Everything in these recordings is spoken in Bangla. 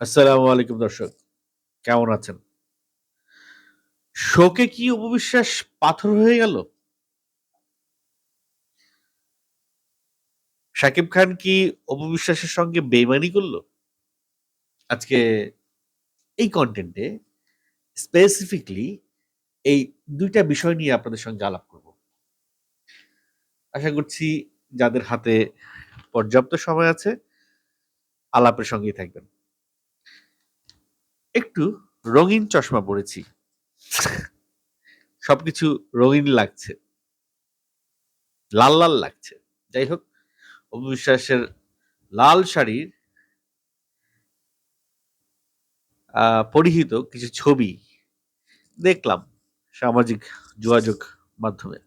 আসসালামু আলাইকুম দর্শক। কেমন আছেন? শোকে কি উপবিশ্বাস পাথর হয়ে গেল? শাকিব খান কি অপবিশ্বাসের সঙ্গে বেইমানি করল আজকে এই কন্টেন্টে স্পেসিফিকলি এই দুইটা বিষয় নিয়ে আপনাদের সঙ্গে আলাপ করব। আশা করছি যাদের হাতে পর্যাপ্ত সময় আছে, আলাপের সঙ্গেই থাকবেন। একটু রঙিন চশমা পরেছি সবকিছু রঙিন লাগছে। লাল, লাল লাগছে। যাই হোক অপু বিশ্বাসের লাল শাড়ির পরিহিত কিছু ছবি দেখলাম সামাজিক যোগাযোগ মাধ্যমে।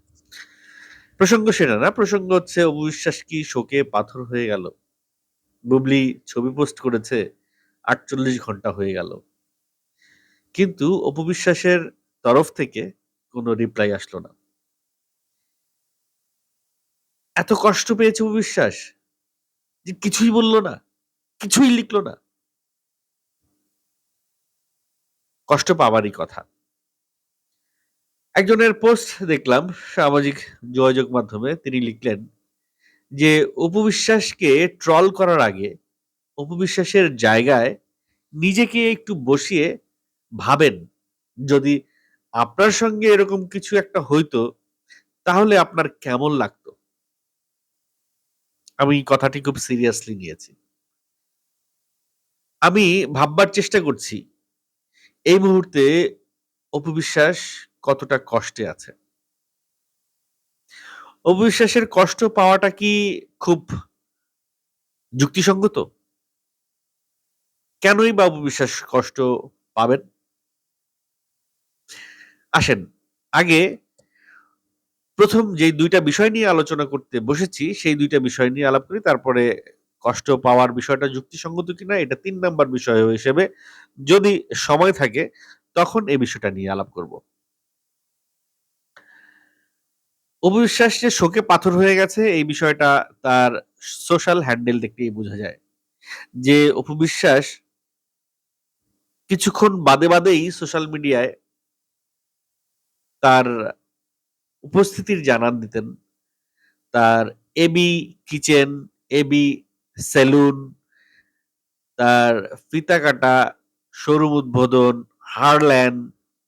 প্রসঙ্গ সেটা না। প্রসঙ্গ হচ্ছে অবিশ্বাস কি শোকে পাথর হয়ে গেল? বুবলি ছবি পোস্ট করেছে ৪৮ ঘণ্টা হয়ে গেল। কিন্তু অপবিশ্বাসের তরফ থেকে কোনো রিপ্লাই আসলো না। এত কষ্ট পেয়েছে অপু বিশ্বাস যে কিছুই বলল না, কিছুই লিখলো না। কষ্ট পাবারই কথা। একজনের পোস্ট দেখলাম সামাজিক যোগাযোগ মাধ্যমে তিনি লিখলেন যে অপু বিশ্বাসকে ট্রল করার আগে অপু বিশ্বাসের জায়গায় নিজেকে একটু বসিয়ে ভাবেন, যদি আপনার সঙ্গে এরকম কিছু একটা হইতো, তাহলে আপনার কেমন লাগতো? আমি কথাটি খুব সিরিয়াসলি নিয়েছি। আমি ভাববার চেষ্টা করছি, এই মুহূর্তে অপবিশ্বাস কতটা কষ্টে আছে। অপু বিশ্বাসের কষ্ট পাওয়াটা কি খুব যুক্তিসঙ্গত? কেনই বা অপু বিশ্বাস কষ্ট পাবেন? আসেন আগে প্রথম যেই দুইটা বিষয় নিয়ে আলোচনা করতে বসেছি সেই দুইটা বিষয় নিয়ে আলাপ করি। তারপরে কষ্ট পাওয়ার বিষয়টা যুক্তিসঙ্গত কিনা এটা তিন নাম্বার বিষয় হিসেবে যদি সময় থাকে তখন এই বিষয়টা নিয়ে আলাপ করব। অপু বিশ্বাস যে শোকে পাথর হয়ে গেছে এই বিষয়টা তার সোশ্যাল হ্যান্ডেল দেখলেই বোঝা যায়। যে অপবিশ্বাস কিছুক্ষণ বাদে, বাদেই সোশ্যাল মিডিয়ায় তার উপস্থিতির জানান দিতেন। তার এবি কিচেন, এবি সেলুন, তার ফিতা কাটা, শোরুম উদ্বোধন, হারল্যান্ড,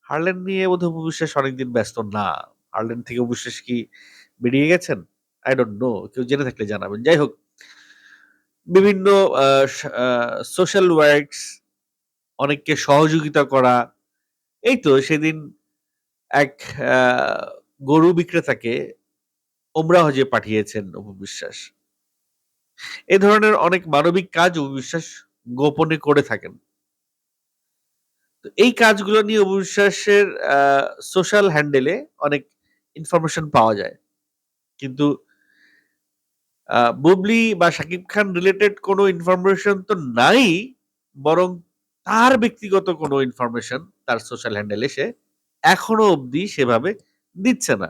হারল্যান্ড নিয়ে বোধহয় অপু বিশ্বাস অনেকদিন ব্যস্ত না। হারল্যান্ড থেকে অপু বিশ্বাস কি বেরিয়ে গেছেন? আই don't নো কেউ জেনে থাকলে জানাবেন। যাই হোক বিভিন্ন সোশ্যাল ওয়ার্কস অনেককে সহযোগিতা করা। এই তো সেদিন এক গরু বিক্রেতাকে ওমরাহ হজে পাঠিয়েছেন অপু বিশ্বাস। এ ধরনের অনেক মানবিক কাজ অপু বিশ্বাস গোপনে করে থাকেন। এই কাজগুলো নিয়ে অপু বিশ্বাসের সোশ্যাল হ্যান্ডেলে অনেক ইনফরমেশন পাওয়া যায়। কিন্তু বুবলি বা শাকিব খান রিলেটেড কোনো ইনফরমেশন তো নাই। বরং তার ব্যক্তিগত কোনো ইনফরমেশন তার সোশ্যাল হ্যান্ডেলে সে এখনও অবধি সেভাবে দিচ্ছে না।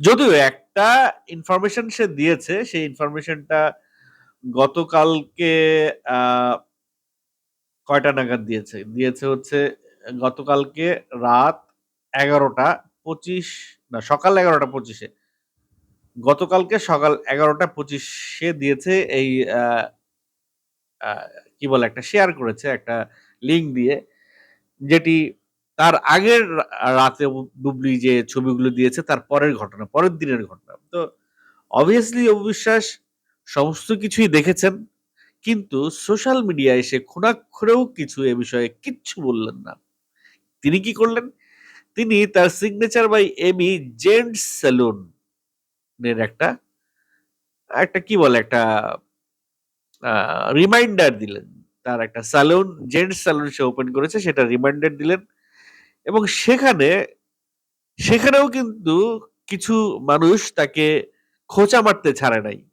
যদিও একটা ইনফরমেশন সে দিয়েছে, সেই ইনফরমেশনটা গতকালকে কয়টা নাগাদ দিয়েছে? দিয়েছে হচ্ছে, গতকালকে রাত ১১টা ২৫ না, সকাল এগারোটা পঁচিশে গতকালকে সকাল এগারোটা পঁচিশে দিয়েছে এই কি বলে, একটা শেয়ার করেছে, একটা লিঙ্ক দিয়ে। যেটি তার আগের রাতে বুবলি যে ছবিগুলো দিয়েছে তার পরের ঘটনা, পরের দিনের ঘটনা। তো অবভিয়াসলি অপু বিশ্বাস সমস্ত কিছুই দেখেছেন। কিন্তু সোশ্যাল মিডিয়ায় এসে খুনাক্ষরেও কিছু এ বিষয়ে কিচ্ছু বললেন না। তিনি কি করলেন? তিনি তার সিগনেচার বাই এমি জেন্টস সেলুনের একটা, একটা কি বলে একটা রিমাইন্ডার দিলেন। তার একটা সেলুন, জেন্টস সেলুন সে ওপেন করেছে সেটা রিমাইন্ডার দিলেন। এবং সেখানে, সেখানেও কিন্তু কিছু মানুষ তাকে খোঁচা মারতে ছাড়ে নাই।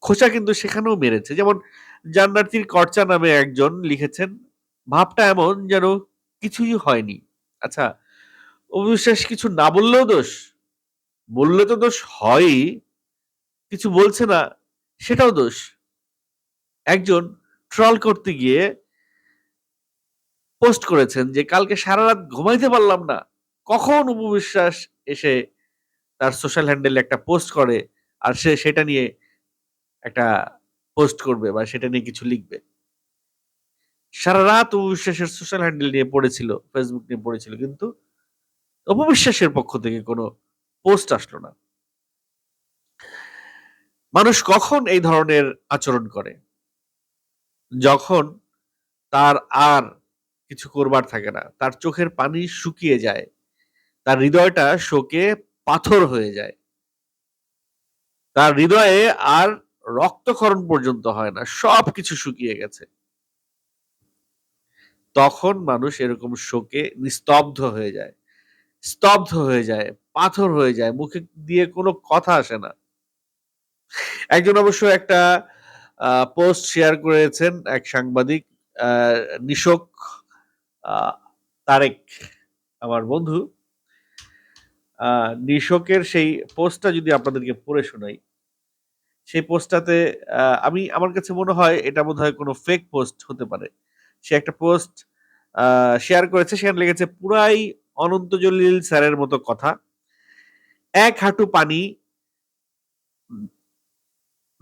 খোঁচা কিন্তু সেখানেও মেরেছে। যেমন জান্নাতীর কর্চা নামে একজন লিখেছেন, ভাবটা এমন যেন কিছুই হয়নি। আচ্ছা, অবিশ্বাস কিছু না বললেও দোষ? বললে তো দোষ হয়ই। কিছু বলছে না, সেটাও দোষ। একজন ট্রল করতে গিয়ে পোস্ট করেছেন যে, কালকে সারা রাত ঘুমাইতে পারলাম না। কখন উপবিশ্বাস এসে তার সোশ্যাল হ্যান্ডেলে একটা পোস্ট করে আর সে সেটা নিয়ে একটা পোস্ট করবে বা সেটা নিয়ে কিছু লিখবে। সারা রাত উপবিশ্বাসের সোশ্যাল হ্যান্ডেল নিয়ে পড়েছিল ফেসবুক নিয়ে পড়েছিল, কিন্তু অপবিশ্বাসের পক্ষ থেকে কোনো পোস্ট আসলো না। মানুষ কখন এই ধরনের আচরণ করে? যখন তার আর কিছু করবার থাকে না। তার চোখের পানি শুকিয়ে যায়। তার হৃদয়টা শোকে পাথর হয়ে যায়। তার হৃদয়ে আর রক্তক্ষরণ পর্যন্ত হয় না। সব কিছু শুকিয়ে গেছে। তখন মানুষ এরকম শোকে নিস্তব্ধ হয়ে যায়। স্তব্ধ হয়ে যায়, পাথর হয়ে যায়, মুখে দিয়ে কোনো কথা আসে না। একজন অবশ্য একটা পোস্ট শেয়ার করেছেন এক সাংবাদিক নিশোক তারেক আমার বন্ধু। নিশোকের সেই পোস্টটা যদি আপনাদেরকে পড়ে শোনাই, সেই পোস্টটাতে আমি, আমার কাছে মনে হয় এটা বোধ হয় কোনো ফেক পোস্ট হতে পারে। সে একটা পোস্ট শেয়ার করেছে, সেখানে লেগেছে, পুরাই অনন্ত জলিল স্যারের মতো কথা। এক হাঁটু পানি,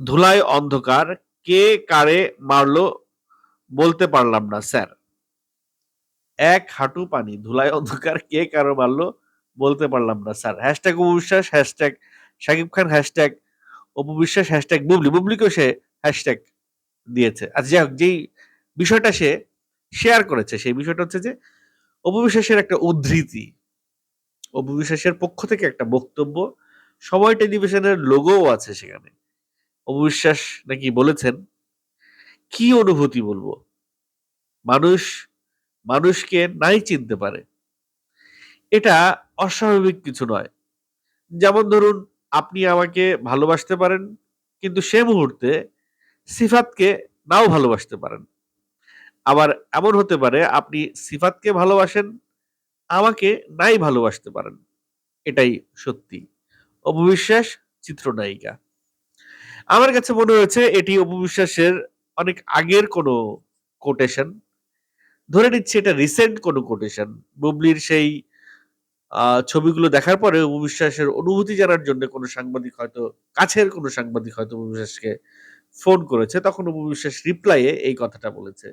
ধুলায় অন্ধকার। কে কারে মারলো বলতে পারলাম না, স্যার। এক হাঁটু পানি, ধুলায় অন্ধকার, কে কারও মারলো বলতে পারলাম না, স্যার। হ্যাশট্যাগ অপবিশ্বাস হ্যাশট্যাগ শাকিব খান হ্যাশট্যাগ অপবিশ্বাস হ্যাশট্যাগ বুবলি। বুবলিকেও সে হ্যাশট্যাগ দিয়েছে। আচ্ছা যাই হোক, যেই বিষয়টা সে শেয়ার করেছে, সেই বিষয়টা হচ্ছে যে অপবিশ্বাসের একটা উদ্ধৃতি অপবিশ্বাসের পক্ষ থেকে একটা বক্তব্য, সময় টেলিভিশনের লোগোও আছে সেখানে। অপবিশ্বাস নাকি বলেছেন, কি অনুভূতি বলব? মানুষ মানুষকে নাই চিনতে পারে। এটা অস্বাভাবিক কিছু নয়। যেমন ধরুন, আপনি আমাকে ভালোবাসতে পারেন, কিন্তু সে মুহূর্তে সিফাতকে নাও ভালোবাসতে পারেন। আবার এমন হতে পারে, আপনি সিফাতকে ভালোবাসেন, আমাকে নাই ভালোবাসতে পারেন। এটাই সত্যি। অপবিশ্বাস, চিত্রনায়িকা। আমার কাছে মনে হয়েছে, এটি অপবিশ্বাসের অনেক আগের কোনো কোটেশন ধরে নিচ্ছি এটা রিসেন্ট কোনো কোটেশন বুবলির সেই ছবিগুলো দেখার পরে উপবিশ্বাসের অনুভূতি জানার জন্য কোনো সাংবাদিক হয়তো, কাছের কোনো সাংবাদিক হয়তো উপবিশ্বাসকে ফোন করেছে, তখন উপবিশ্বাস রিপ্লাইয়ে এই কথাটা বলেছে।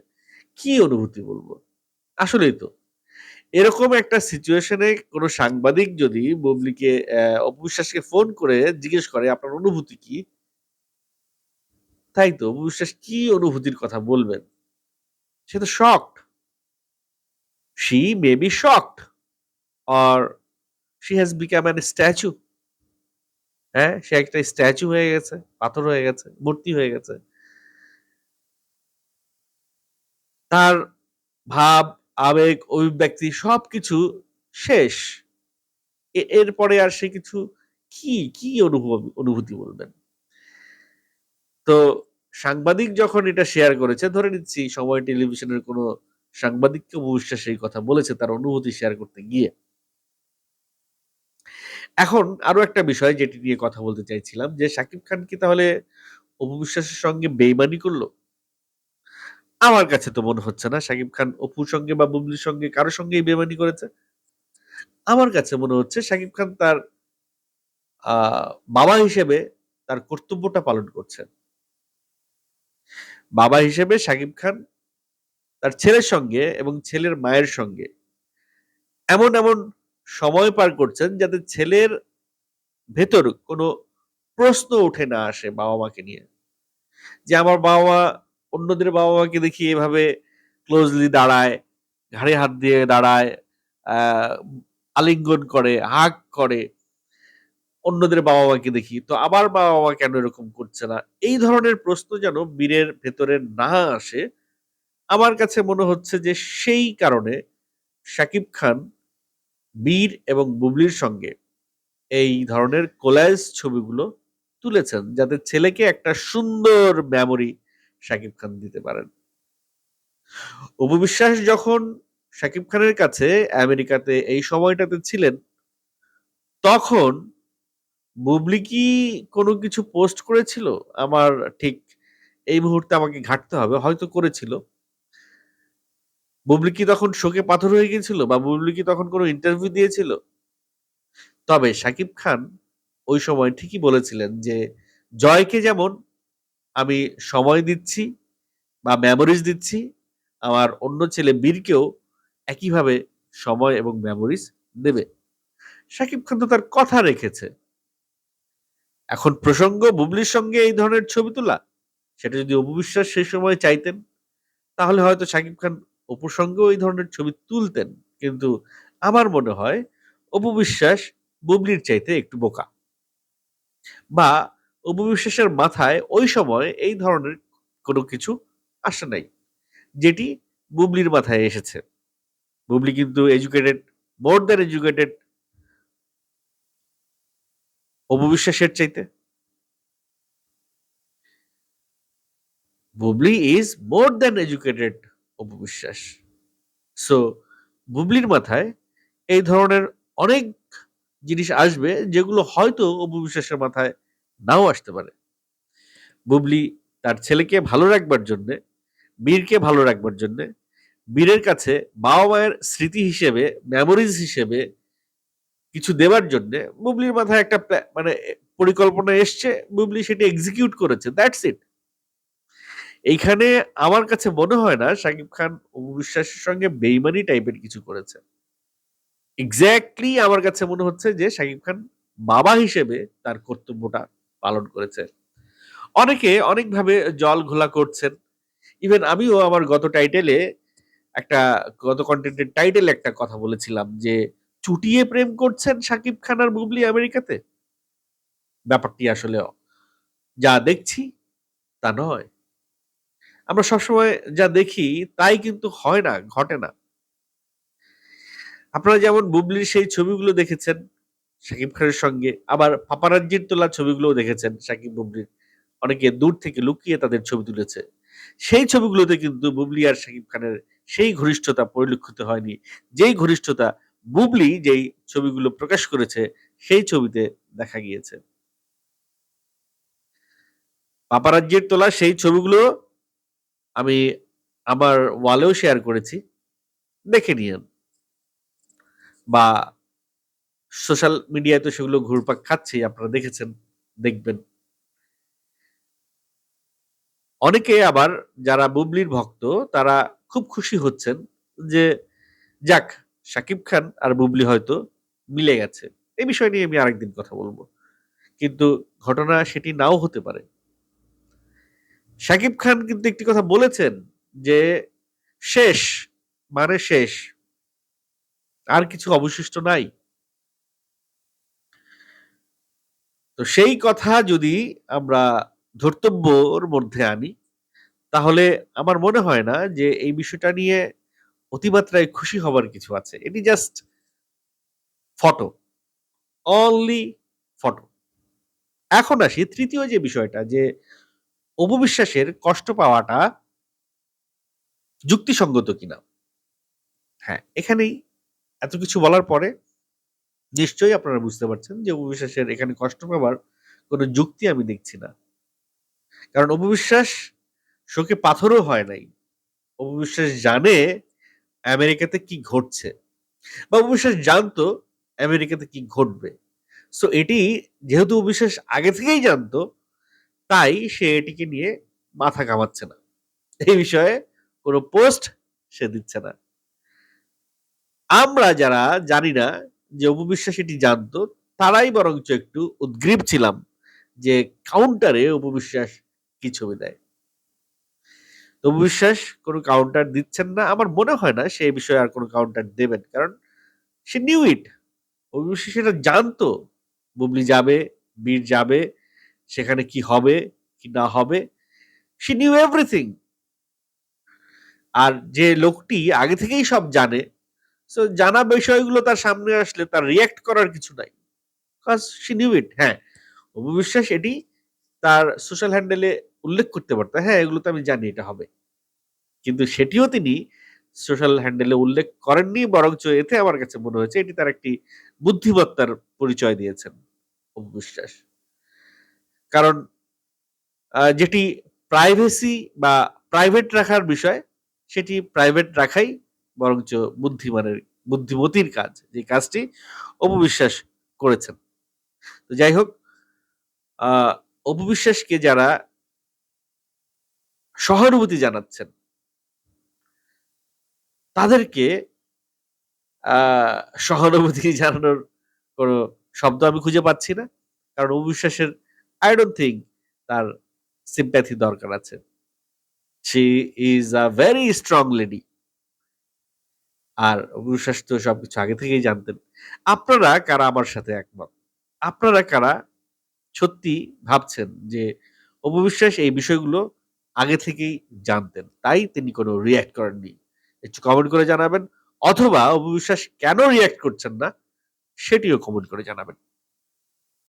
কি অনুভূতি বলব? আসলেই তো। এরকম একটা সিচুয়েশনে কোনো সাংবাদিক যদি বুবলিকে অপবিশ্বাসকে ফোন করে জিজ্ঞেস করে, আপনার অনুভূতি কি? তাই তো অপবিশ্বাস কি অনুভূতির কথা বলবেন? সে তো shocked she may be shocked or she has become an statue হ্যাঁ সে একটা স্ট্যাচু হয়ে গেছে, পাথর হয়ে গেছে, মূর্তি হয়ে গেছে। তার ভাব, আবেগ, অভিব্যক্তি সবকিছু শেষ। এরপরে আর সে কিছু কি কি অনুভব, অনুভূতি বলবেন? তো সাংবাদিক যখন এটা শেয়ার করেছে, ধরে নিচ্ছি সময় টেলিভিশনের কোনো সাংবাদিককে অবশ্যই সেই কথা বলেছে, তার অনুভূতি শেয়ার করতে গিয়ে। এখন আরও একটা বিষয় যেটি নিয়ে কথা বলতে চাইছিলাম, যে শাকিব খান কি তাহলে অপবিশ্বাসের সঙ্গে বেইমানি করল? আমার কাছে তো মনে হচ্ছে না, শাকিব খান অপুর সঙ্গে বা বুবলির সঙ্গে কারোর সঙ্গেই বেমানি করেছে। আমার কাছে মনে হচ্ছে শাকিব খান তার বাবা হিসেবে তার কর্তব্যটা পালন করছেন। বাবা হিসেবে শাকিব খান তার ছেলের সঙ্গে এবং ছেলের মায়ের সঙ্গে এমন এমন সময় পার করছেন যাতে ছেলের ভেতর কোনো প্রশ্ন উঠে না আসে বাবা মাকে নিয়ে। যে আমার বাবা মা অন্যদের বাবা মাকে দেখি এভাবে ক্লোজলি দাঁড়ায়, ঘাড়ে হাত দিয়ে দাঁড়ায় আলিঙ্গন করে, হাক করে, অন্যদের বাবা মাকে দেখি। তো আবার বাবা মা কেন এরকম করছে না? এই ধরনের প্রশ্ন যেন বীরের ভেতরে না আসে আমার কাছে মনে হচ্ছে যে সেই কারণে শাকিব খান, বীর এবং বুবলির সঙ্গে এই ধরনের কোলাইজ ছবিগুলো তুলেছেন যাতে ছেলেকে একটা সুন্দর মেমোরি শাকিব খান দিতে পারেন। উপবিশ্বাস যখন শাকিব খানের কাছে আমেরিকাতে এই সময়টাতে ছিলেন, তখন বুবলি কি কোনো কিছু পোস্ট করেছিল? আমার ঠিক এই মুহূর্তে আমাকে ঘাটতে হবে, হয়তো করেছিল। বুবলি কি তখন শোকে পাথর হয়ে গিয়েছিল বা বুবলি কি তখন কোনো ইন্টারভিউ দিয়েছিল? তবে শাকিব খান ওই সময় ঠিকই বলেছিলেন যে, জয়কে যেমন আমি সময় দিচ্ছি বা মেমোরিজ দিচ্ছি, আমার অন্য ছেলে বীরকেও একইভাবে সময় এবং মেমোরিজ দেবে। শাকিব খান তো তার কথা রেখেছে। এখন প্রসঙ্গ, বুবলির সঙ্গে এই ধরনের ছবি তোলা, সেটা যদি অপবিশ্বাস সেই সময় চাইতেন, তাহলে হয়তো শাকিব খান অপুর সঙ্গেও এই ধরনের ছবি তুলতেন, কিন্তু আমার মনে হয় অপবিশ্বাস বুবলির চাইতে একটু বোকা। বা অপবিশ্বাসের মাথায় ওই সময় এই ধরনের কোনো কিছু আসে নাই, যেটি বুবলির মাথায় এসেছে। বুবলি কিন্তু এডুকেটেড, মোর দ্যান এডুকেটেড অপবিশ্বাসের চাইতে। Bubly is more than educated. Apu Biswas. So বুবলির মাথায় এই ধরনের অনেক জিনিস আসবে যেগুলো হয়তো অপবিশ্বাসের মাথায় নাও আসতে পারে। বুবলি তার ছেলেকে ভালো রাখবার জন্যে বীরকে ভালো রাখবার জন্যে বীরের কাছে বাবা মায়ের স্মৃতি হিসেবে মেমোরিজ হিসেবে কিছু দেবার জন্য বুবলির মাথায় একটা মানে পরিকল্পনা এসছে। বুবলি সেটা এক্সিকিউট করেছে। দ্যাটস ইট এইখানে আমার কাছে মনে হয় না শাকিব খান বিশ্বাসের সঙ্গে বেইমানি টাইপের কিছু করেছে। এক্স্যাক্টলি আমার কাছে মনে হচ্ছে যে শাকিব খান বাবা হিসেবে তার কর্তব্যটা পালন করেছে। অনেকে অনেকভাবে জল ঘোলা করছেন। ইভেন আমিও আমার গত টাইটেলে একটা, গত কন্টেন্টের টাইটেলে একটা কথা বলেছিলাম যে, চুটিয়ে প্রেম করছেন সাকিব খান আর বুবলি আমেরিকাতে? ব্যাপারটি আসলে যা দেখছি তা নয়। আমরা সবসময় যা দেখি, তাই কিন্তু হয় না, ঘটে না। আপনারা যেমন বুবলির সেই ছবিগুলো দেখেছেন সাকিব খানের সঙ্গে, আবার পাপারাজ্জির তোলা ছবিগুলো দেখেছেন সাকিব বুবলির অনেকে দূর থেকে লুকিয়ে তাদের ছবি তুলেছে। সেই ছবিগুলোতে কিন্তু বুবলি আর সাকিব খানের সেই ঘনিষ্ঠতা পরিলক্ষিত হয়নি। যেই ঘনিষ্ঠতা বুবলি যেই ছবিগুলো প্রকাশ করেছে, সেই ছবিতে দেখা গিয়েছে। পাপারাজ্যের তোলা সেই ছবিগুলো আমি আমার ওয়ালেও শেয়ার করেছি। দেখে নিয়েন। বা সোশ্যাল মিডিয়ায় তো সেগুলো ঘুরপাক খাচ্ছি আপনারা দেখেছেন, দেখবেন। অনেকে আবার যারা বুবলির ভক্ত, তারা খুব খুশি হচ্ছেন যে, যাক, শাকিব খান আর বুবলি হয়তো মিলে গেছে। এই বিষয় নিয়ে আমি আরেকদিন কথা বলব। কিন্তু ঘটনা সেটি নাও হতে পারে। শাকিব খান কিন্তু একটি কথা বলেছেন যে শেষ মানে শেষ, আর কিছু অবশিষ্ট নাই। তো সেই কথা যদি আমরা ধর্তব্যর মধ্যে আনি, তাহলে আমার মনে হয় না যে এই বিষয়টা নিয়ে অতিমাত্রায় খুশি হবার কিছু আছে। এটি জাস্ট ফটো অনলি ফটো এখন আসি তৃতীয় যে বিষয়টা, যে অপবিশ্বাসের কষ্ট পাওয়াটা যুক্তিসঙ্গত কিনা? হ্যাঁ এখানেই এত কিছু বলার পরে নিশ্চয়ই আপনারা বুঝতে পারছেন যে অপবিশ্বাসের এখানে কষ্ট পাবার কোনো যুক্তি আমি দেখছি না। কারণ অপবিশ্বাস শোকে পাথরও হয় নাই। অপবিশ্বাস জানে আমেরিকাতে কি ঘটছে বা অপবিশ্বাস জানতো আমেরিকাতে কি ঘটবে। সো এটি যেহেতু অবিশ্বাস আগে থেকেই জানতো তাই সে এটিকে নিয়ে মাথা কামাচ্ছে না। এই বিষয়ে কোনো পোস্ট সে দিচ্ছে না। আমরা যারা জানি না যে অপবিশ্বাস এটি জানতো, তারাই বরঞ্চ একটু উদ্গ্রীব ছিলাম যে কাউন্টারে উপবিশ্বাস কি ছবি দেয়। অপবিশ্বাস কোনো কাউন্টার দিচ্ছেন না। আমার মনে হয় না সে বিষয়ে আর কোনো কাউন্টার দেবেন, কারণ সে নিউ ইট অবশ্যই সেটা জানতো। বুবলি যাবে, বীর যাবে সেখানে কি হবে, কি না হবে সি নিউ এভরিথিং আর যে লোকটি আগে থেকেই সব জানে সো জানা বিষয়গুলো তার সামনে আসলে তার রিয়াক্ট করার কিছু নাই বিকজ সি নিউ ইট হ্যাঁ অববিশ্বাস এটি তার সোশ্যাল হ্যান্ডেলে উল্লেখ করতে পারতো হ্যাঁ এগুলো তো আমি জানি এটা হবে। কিন্তু সেটিও তিনি সোশ্যাল হ্যান্ডেলে উল্লেখ করেননি, বরঞ্চ এতে আমার কাছে মনে হয়েছে এটি তার একটি বুদ্ধিমত্তার পরিচয় দিয়েছেন বিশ্বাস কারণ যেটি প্রাইভেসি বা প্রাইভেট রাখার বিষয়, সেটি প্রাইভেট রাখাই বরঞ্চ বুদ্ধিমানের, বুদ্ধিমতির কাজ, যে কাজটি অপবিশ্বাস করেছেন। তো যাই হোক অপবিশ্বাসকে যারা সহানুভূতি জানাচ্ছেন, তাদেরকে সহানুভূতি জানানোর কোনো শব্দ আমি খুঁজে পাচ্ছি না, কারণ অবিশ্বাসের আই ডোন্ট থিঙ্ক তার সিম্প্যাথি দরকার আছে। She is a very strong lady আর অবিশ্বাস তো সবকিছু আগে থেকেই জানতেন। আপনারা কারা আমার সাথে একমত? আপনারা কারা সত্যি ভাবছেন যে অপবিশ্বাস এই বিষয়গুলো আগে থেকেই জানতেন, তাই তিনি কোনো রিয়াক্ট করেননি। একটু কমেন্ট করে জানাবেন, অথবা অপবিশ্বাস কেন রিয়াক্ট করছেন না, সেটিও কমেন্ট করে জানাবেন।